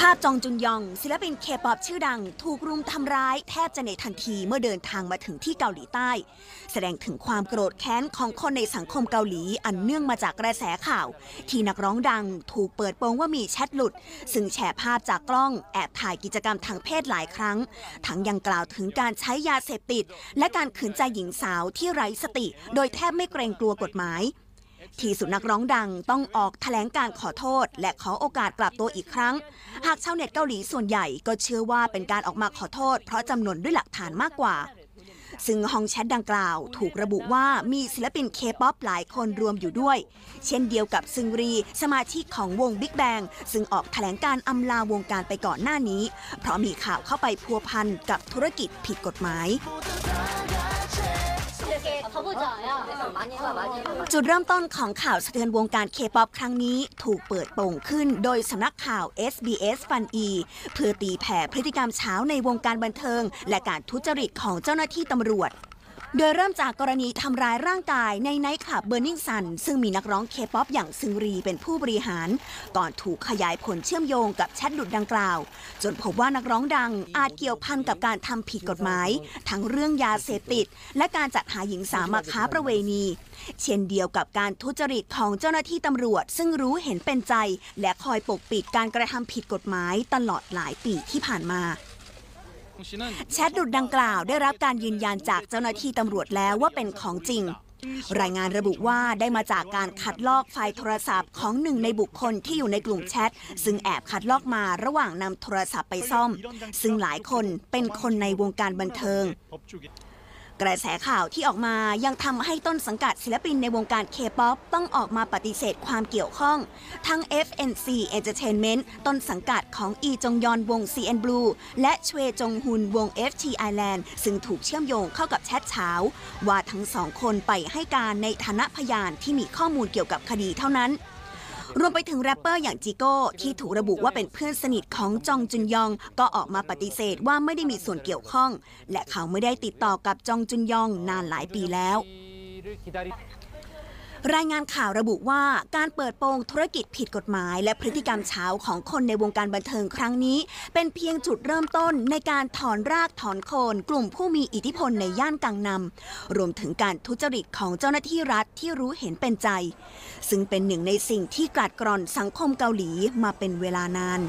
ภาพจองจุนยอง ศิลปินเคป๊อปชื่อดัง ถูกรุมทำร้ายแทบจะในทันทีเมื่อเดินทางมาถึงที่เกาหลีใต้ แสดงถึงความโกรธแค้นของคนในสังคมเกาหลีอันเนื่องมาจากกระแสข่าว ที่นักร้องดังถูกเปิดโปงว่ามีแชทหลุด ซึ่งแชร์ภาพจากกล้องแอบถ่ายกิจกรรมทางเพศหลายครั้ง ทั้งยังกล่าวถึงการใช้ยาเสพติด และการขืนใจหญิงสาวที่ไร้สติ โดยแทบไม่เกรงกลัวกฎหมาย ที่สุนักร้องดังต้องออกแถลงการขอโทษ และขอโอกาสกลับตัวอีกครั้ง หากชาวเน็ตเกาหลีส่วนใหญ่ก็เชื่อว่าเป็นการออกมาขอโทษ เพราะจำนวนด้วยหลักฐานมากกว่า ซึ่งห้องแชทดังกล่าว ถูกระบุว่ามีศิลปินเคป๊อปหลายคนรวมอยู่ด้วย เช่นเดียวกับซึงรี สมาชิกของวง Big Bang ซึ่งออกแถลงการอำลาวงการไปก่อนหน้านี้ เพราะมีข่าวเข้าไปพัวพันกับธุรกิจผิดกฎหมาย จุดเริ่มต้นของข่าวสะเทือนวงการเคป๊อปครั้งนี้ถูกเปิดโปงขึ้นโดยสำนักข่าว SBS Fun E เพื่อตีแผ่พฤติกรรมเช้าในวงการบันเทิง และการทุจริตของเจ้าหน้าที่ตำรวจ โดยเริ่มจากกรณีทำร้ายร่างกายในไนท์คลับเบอร์นิงซันซึ่งมีนักร้องเคป๊อปอย่างซึงรีเป็นผู้บริหาร ก่อนถูกขยายผลเชื่อมโยงกับแชทหลุดดังกล่าว จนพบว่านักร้องดังอาจเกี่ยวพันกับการทำผิดกฎหมาย ทั้งเรื่องยาเสพติด และการจัดหาหญิงสาวมาค้าประเวณี เช่นเดียวกับการทุจริตของเจ้าหน้าที่ตำรวจ ซึ่งรู้เห็นเป็นใจ และคอยปกปิดการกระทำผิดกฎหมายตลอดหลายปีที่ผ่านมา แชทหลุดดังกล่าวได้รับการยืนยันจากเจ้าหน้าที่ตำรวจแล้วว่าเป็นของจริง รายงานระบุว่าได้มาจากการคัดลอกไฟล์โทรศัพท์ของหนึ่งในบุคคลที่อยู่ในกลุ่มแชท ซึ่งแอบคัดลอกมาระหว่างนำโทรศัพท์ไปซ่อม ซึ่งหลายคนเป็นคนในวงการบันเทิง กระแสข่าวที่ออกมายังทำให้ต้นสังกัดศิลปินในวงการเคป๊อปต้องออกมาปฏิเสธความเกี่ยวข้อง ทั้ง FNC Entertainment ต้นสังกัดของอีจงยอนวง CN Blue และชเวจงฮุนวง FT Island ซึ่งถูกเชื่อมโยงเข้ากับแชทเช้า ว่าทั้งสองคนไปให้การในฐานะพยานที่มีข้อมูลเกี่ยวกับคดีเท่านั้น รวมไปถึงแรปเปอร์อย่างจิโก้ที่ถูกระบุว่าเป็นเพื่อนสนิทของจองจุนยอง ก็ออกมาปฏิเสธว่าไม่ได้มีส่วนเกี่ยวข้อง และเขาไม่ได้ติดต่อกับจองจุนยองนานหลายปีแล้ว รายงานข่าวระบุว่าการเปิดโปงธุรกิจผิดกฎหมาย และพฤติกรรมเช้าของคนในวงการบันเทิงครั้งนี้ เป็นเพียงจุดเริ่มต้นในการถอนรากถอนโคนกลุ่มผู้มีอิทธิพลในย่านกังนำรวมถึงการทุจริตของเจ้าหน้าที่รัฐที่รู้เห็นเป็นใจ ซึ่งเป็นหนึ่งในสิ่งที่กลัดกร่อนสังคมเกาหลีมาเป็นเวลานาน